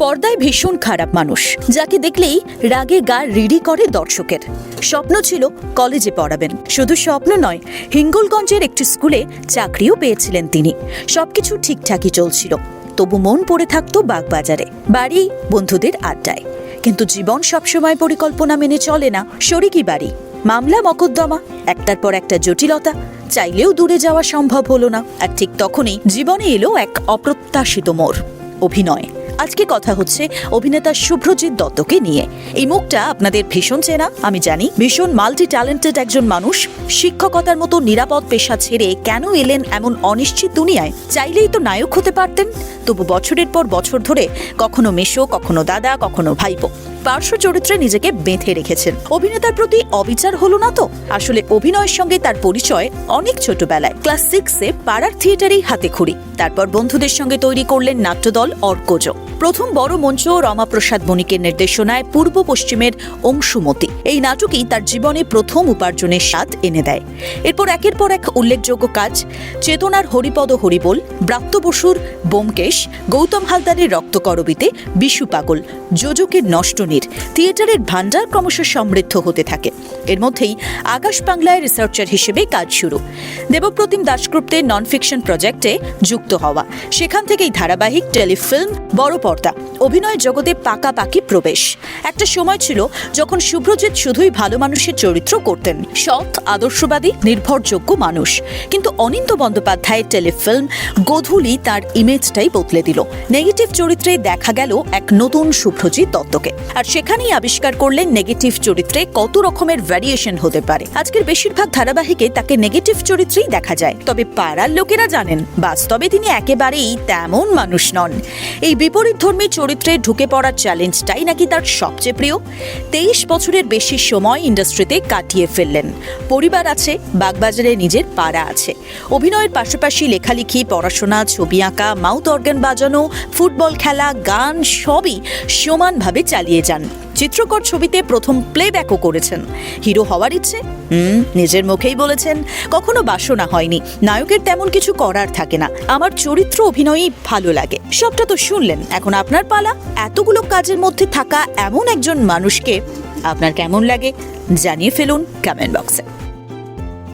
পর্দায় ভীষণ খারাপ মানুষ, যাকে দেখলেই রাগে গা রিডি করে দর্শকের। স্বপ্ন ছিল কলেজে পড়াবেন। শুধু স্বপ্ন নয়, হিঙ্গলগঞ্জের একটি স্কুলে চাকরিও পেয়েছিলেন তিনি। সবকিছু ঠিকঠাকই চলছিল। তবু মন পড়ে থাকতো বাগবাজারে, বাড়ি, বন্ধুদের আড্ডায়। কিন্তু জীবন সবসময় পরিকল্পনা মেনে চলে না শরিকি বাড়ি। মামলা, মকদ্দমা, একটার পর একটা জটিলতা, চাইলেও দূরে যাওয়া সম্ভব হলো না। আর ঠিক তখনই জীবনে এলো এক অপ্রত্যাশিত মোড়, অভিনয়। আজকে কথা হচ্ছে অভিনেতা শুভ্রজিৎ দত্তকে নিয়ে। এই মুখটা আপনাদের ভীষণ চেনা, আমি জানি। ভীষণ মাল্টি ট্যালেন্টেড একজন মানুষ। শিক্ষকতার মতো নিরাপদ পেশা ছেড়ে কেন এলেন এমন অনিশ্চিত দুনিয়ায়? চাইলেই তো নায়ক হতে পারতেন। তবু বছরের পর বছর ধরে কখনো মেশো কখনো দাদা, কখনো ভাইপো। পার্শ্ব চরিত্রে নিজেকে বেঁধে রেখেছেন। অভিনেতার প্রতি অবিচার হলো না তো? আসলে অভিনয়ের সঙ্গে তার পরিচয় অনেক ছোটবেলায়। ক্লাস সিক্সে পাড়ার থিয়েটারেই হাতে খড়ি। তারপর বন্ধুদের সঙ্গে তৈরি করলেন নাট্যদল অর্কজ। প্রথম বড় মঞ্চ রমাপ্রসাদ বণিকের নির্দেশনায় পূর্ব পশ্চিমের অংশুমতি। এই নাটকই তার জীবনে প্রথম উপার্জনের স্বাদ এনে দেয়। এরপর একের পর এক উল্লেখযোগ্য কাজ, চেতনার হরিপদ হরিবোল, ব্রাত্য বসুর বোমকেশ, গৌতম হালদারের রক্তকরবিতে বিশু পাগল, যোজকের নষ্টনীর থিয়েটারের ভান্ডার ক্রমশ সমৃদ্ধ হতে থাকে। এর মধ্যেই আকাশ বাংলায় রিসার্চার হিসেবে কাজ শুরু। দেবপ্রতিম দাশগুপ্তের নন ফিকশন প্রজেক্টে যুক্ত হওয়া। সেখান থেকেই ধারাবাহিক টেলিফিল্ম বড় পর্দা। অভিনয় জগতে পাকাপাকি প্রবেশ। একটা সময় ছিল যখন শুভ্রজিৎ শুধুই ভালো মানুষের চরিত্র করতেন। সৎ, আদর্শবাদী, নির্ভরযোগ্য মানুষ। কিন্তু অনিন্দ বন্দ্যোপাধ্যায়ের টেলিফিল্ম গধূলি তার ইমেজটাই বদলে দিল। নেগেটিভ চরিত্রে দেখা গেল এক নতুন শুভ্রজিৎ দত্তকে। আর সেখানেই আবিষ্কার করলেন নেগেটিভ চরিত্রে কত রকমের ভ্যারিয়েশন হতে পারে। আজকের বেশিরভাগ ধারাবাহিকে তাকে নেগেটিভ চরিত্রেই দেখা যায়। তবে পাড়ার লোকেরা জানেন, বাস্তবে তিনি একেবারেই তেমন মানুষ নন। এই বিপরীতধর্মী চরিত্রে ঢুকে পড়ার চ্যালেঞ্জটাই নাকি তার সবচেয়ে প্রিয়? তেইশ বছরের বেশি সময় ইন্ডাস্ট্রিতে কাটিয়ে ফেললেন। পরিবার আছে, বাগবাজারে নিজের পাড়া আছে। অভিনয়ের পাশাপাশি লেখালেখি, পড়াশোনা, ছবি আঁকা, মাউথ অর্গান বাজানো, ফুটবল খেলা, গান সবই সমানভাবে চালিয়ে যান চিত্রকর ছবিতে প্রথম প্লেব্যাকও করেছেন। হিরো হওয়ার ইচ্ছে? হুম, নিজের মুখেই বলেছেন, কখনো বাসনা হয়নি। নায়কের তেমন কিছু করার থাকে না। আমার চরিত্র অভিনয়ই ভালো লাগে। সবটা তো শুনলেন। এখন আপনার পালা? এতগুলো কাজের মধ্যে থাকা এমন একজন মানুষকে আপনার কেমন লাগে জানিয়ে ফেলুন কমেন্ট বক্সে